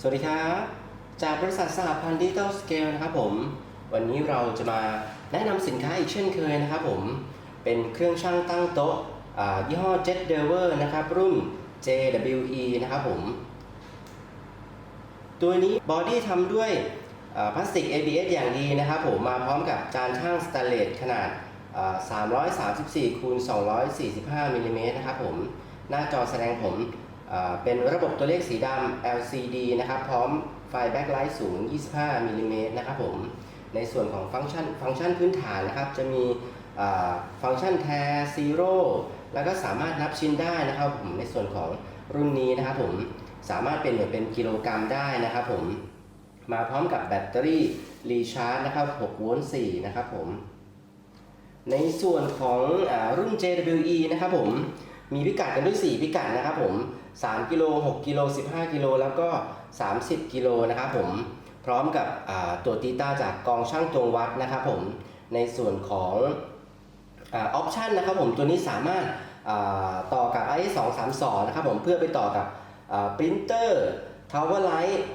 สวัสดีครับ จากบริษัทสหพันธ์ดิจิตอลสเกลนะครับผม วันนี้เราจะมาแนะนำสินค้าอีกเช่นเคยนะครับผม เป็นเครื่องช่างตั้งโต๊ะยี่ห้อ Jet d e v e r นะครับ รุ่น JWE นะครับผม ตัวนี้บอดี้ทำด้วยพลาสติก ABS อย่างดีนะครับผม มาพร้อมกับจานช่างสแตนเลสขนาด 334คูณ245มิลลิเมตรนะครับผม หน้าจอแสดงผล เป็นระบบตัวเลขสีดำ LCD นะครับ พร้อมไฟแบ็คไลท์สูง 25มิลลิเมตรนะครับผม ในส่วนของฟังก์ชัน ฟังก์ชันพื้นฐานนะครับ จะมีฟังก์ชันแทร์ซีโร่แล้วก็สามารถนับชิ้นได้นะครับผม ในส่วนของรุ่นนี้นะครับผม สามารถเป็นหน่วยเป็นกิโลกรัมได้นะครับผม มาพร้อมกับแบตเตอรี่รีชาร์จนะครับ6โวลต์4นะครับผม ในส่วนของอรุ่น JWE นะครับผม มีพิกัดกันด้วย 4 พิกัดนะครับผม 3 กิโล 6 กิโล 15 กิโล แล้วก็ 30 กิโลนะครับผม พร้อมกับตัวตีต้าจากกองช่างตวงวัดนะครับผม ในส่วนของออปชันนะครับผมตัวนี้สามารถาต่อกับ i 2 3 2นะครับผมเพื่อไปต่อกับปรินเตอร์ทาวเวอร์ไลท์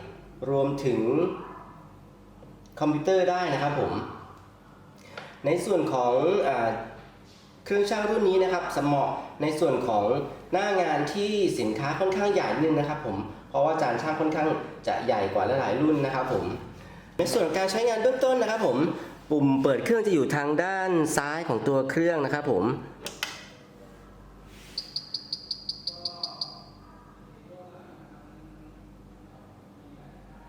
รวมถึงคอมพิวเตอร์ได้นะครับผม ในส่วนของอ ครื่องช่างรุ่นนี้นะครับสมเหมาะในส่วนของหน้างานที่สินค้าค่อนข้างใหญ่นิดนึงนะครับผมเพราะว่าจานช่างค่อนข้างจะใหญ่กว่าหลายๆรุ่นนะครับผมในส่วนการใช้งานเบื้องต้นนะครับผมปุ่มเปิดเครื่องจะอยู่ทางด้านซ้ายของตัวเครื่องนะครับผม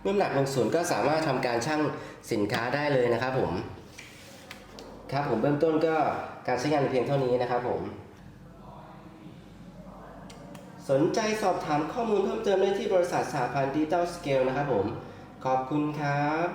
เมื่อน้ำหนักลงศูนย์ก็สามารถทำการชั่งสินค้าได้เลยนะครับผม ครับผมเบื้องต้นก็การใช้งานเพียงเท่านี้นะครับผม สนใจสอบถามข้อมูลเพิ่มเติมได้ที่บริษัทสาพันธ์ดิจิตอลสเกลนะครับผม ขอบคุณครับ